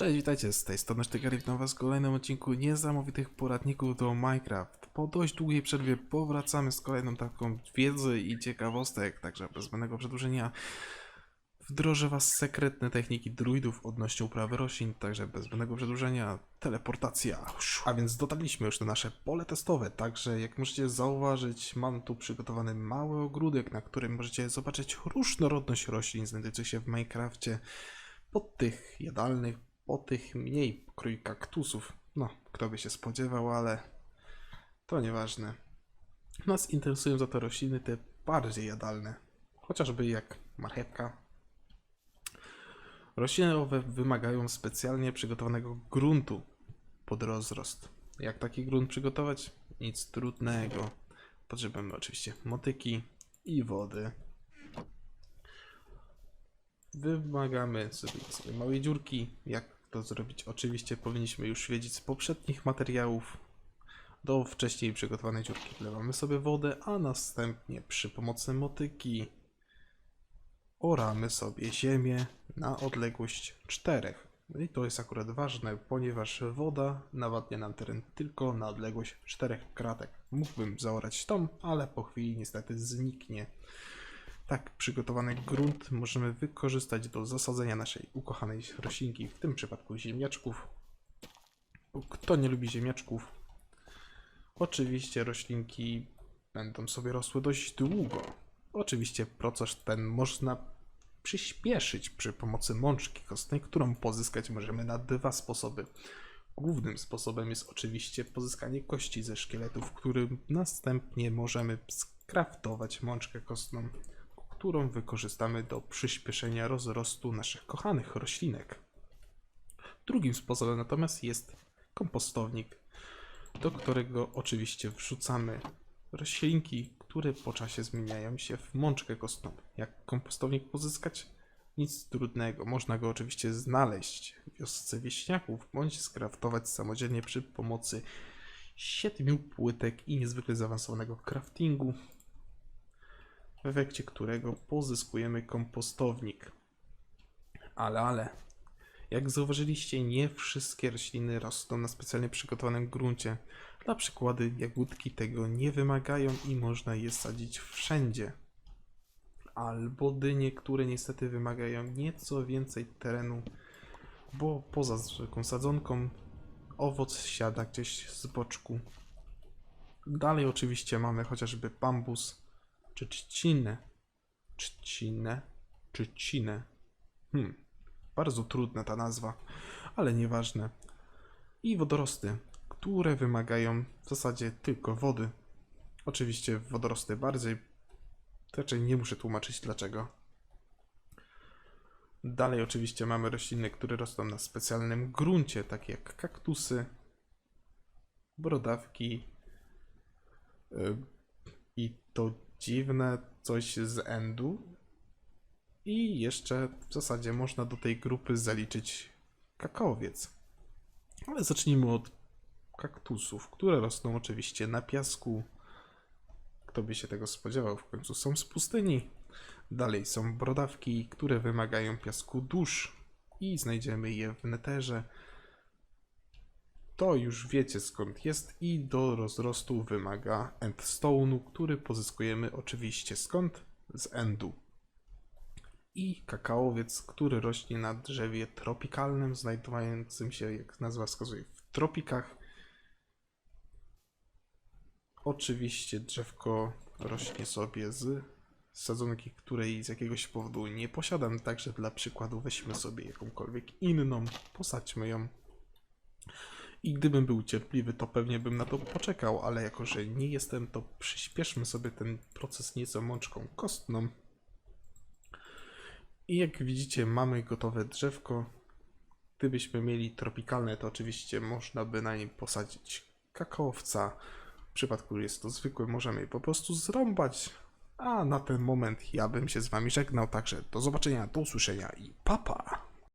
Cześć, witajcie, z tej strony Sztygar witam was w kolejnym odcinku niesamowitych poradników do Minecraft. Po dość długiej przerwie powracamy z kolejną taką wiedzy i ciekawostek, także bez zbędnego przedłużenia wdrożę was sekretne techniki druidów odnośnie uprawy roślin, także bez zbędnego przedłużenia teleportacja. A więc dotarliśmy już na nasze pole testowe, także jak możecie zauważyć mam tu przygotowany mały ogródek, na którym możecie zobaczyć różnorodność roślin znajdujących się w Minecrafcie pod tych jadalnych, po tych mniej pokrój kaktusów. No, kto by się spodziewał, ale to nieważne. Nas interesują za to rośliny te bardziej jadalne, chociażby jak marchewka. Rośliny owe wymagają specjalnie przygotowanego gruntu pod rozrost. Jak taki grunt przygotować? Nic trudnego. Potrzebujemy oczywiście motyki i wody. Wymagamy sobie, sobie małej dziurki. Jak to zrobić? Oczywiście powinniśmy już wiedzieć z poprzednich materiałów. Do wcześniej przygotowanej dziurki wlewamy sobie wodę, a następnie przy pomocy motyki oramy sobie ziemię na odległość 4. No i to jest akurat ważne, ponieważ woda nawadnia nam teren tylko na odległość 4 kratek. Mógłbym zaorać tą, ale po chwili niestety zniknie. Tak przygotowany grunt możemy wykorzystać do zasadzenia naszej ukochanej roślinki, w tym przypadku ziemniaczków. Kto nie lubi ziemniaczków? Oczywiście roślinki będą sobie rosły dość długo. Oczywiście proces ten można przyspieszyć przy pomocy mączki kostnej, którą pozyskać możemy na dwa sposoby. Głównym sposobem jest oczywiście pozyskanie kości ze szkieletów, którym następnie możemy skraftować mączkę kostną, którą wykorzystamy do przyspieszenia rozrostu naszych kochanych roślinek. Drugim sposobem natomiast jest kompostownik, do którego oczywiście wrzucamy roślinki, które po czasie zmieniają się w mączkę kostną. Jak kompostownik pozyskać? Nic trudnego. Można go oczywiście znaleźć w wiosce wieśniaków, bądź skraftować samodzielnie przy pomocy siedmiu płytek i niezwykle zaawansowanego craftingu, w efekcie którego pozyskujemy kompostownik. Ale, ale, jak zauważyliście, nie wszystkie rośliny rosną na specjalnie przygotowanym gruncie. Dla przykładu, jagódki tego nie wymagają i można je sadzić wszędzie. Albo dynie, które niestety wymagają nieco więcej terenu, bo poza zwykłą sadzonką owoc siada gdzieś z boczku. Dalej oczywiście mamy chociażby bambus, czy trzcinę. Trzcinę? Trzcinę. Hmm, bardzo trudna ta nazwa, ale nieważne. I wodorosty, które wymagają w zasadzie tylko wody. Oczywiście wodorosty bardziej, raczej nie muszę tłumaczyć dlaczego. Dalej oczywiście mamy rośliny, które rosną na specjalnym gruncie, takie jak kaktusy, brodawki y, i to dziwne coś z endu. I jeszcze w zasadzie można do tej grupy zaliczyć kakaowiec. Ale zacznijmy od kaktusów, które rosną oczywiście na piasku. Kto by się tego spodziewał, w końcu są z pustyni. Dalej są brodawki, które wymagają piasku dusz i znajdziemy je w neterze. To już wiecie skąd jest i do rozrostu wymaga endstone'u, który pozyskujemy oczywiście skąd? Z endu. I kakaowiec, który rośnie na drzewie tropikalnym, znajdującym się, jak nazwa wskazuje, w tropikach. Oczywiście drzewko rośnie sobie z sadzonki, której z jakiegoś powodu nie posiadam, także dla przykładu weźmy sobie jakąkolwiek inną, posadźmy ją. I gdybym był cierpliwy, to pewnie bym na to poczekał, ale jako, że nie jestem, to przyspieszmy sobie ten proces nieco mączką kostną. I jak widzicie, mamy gotowe drzewko. Gdybyśmy mieli tropikalne, to oczywiście można by na nim posadzić kakaowca. W przypadku, jest to zwykłe, możemy je po prostu zrąbać. A na ten moment ja bym się z wami żegnał, także do zobaczenia, do usłyszenia i papa!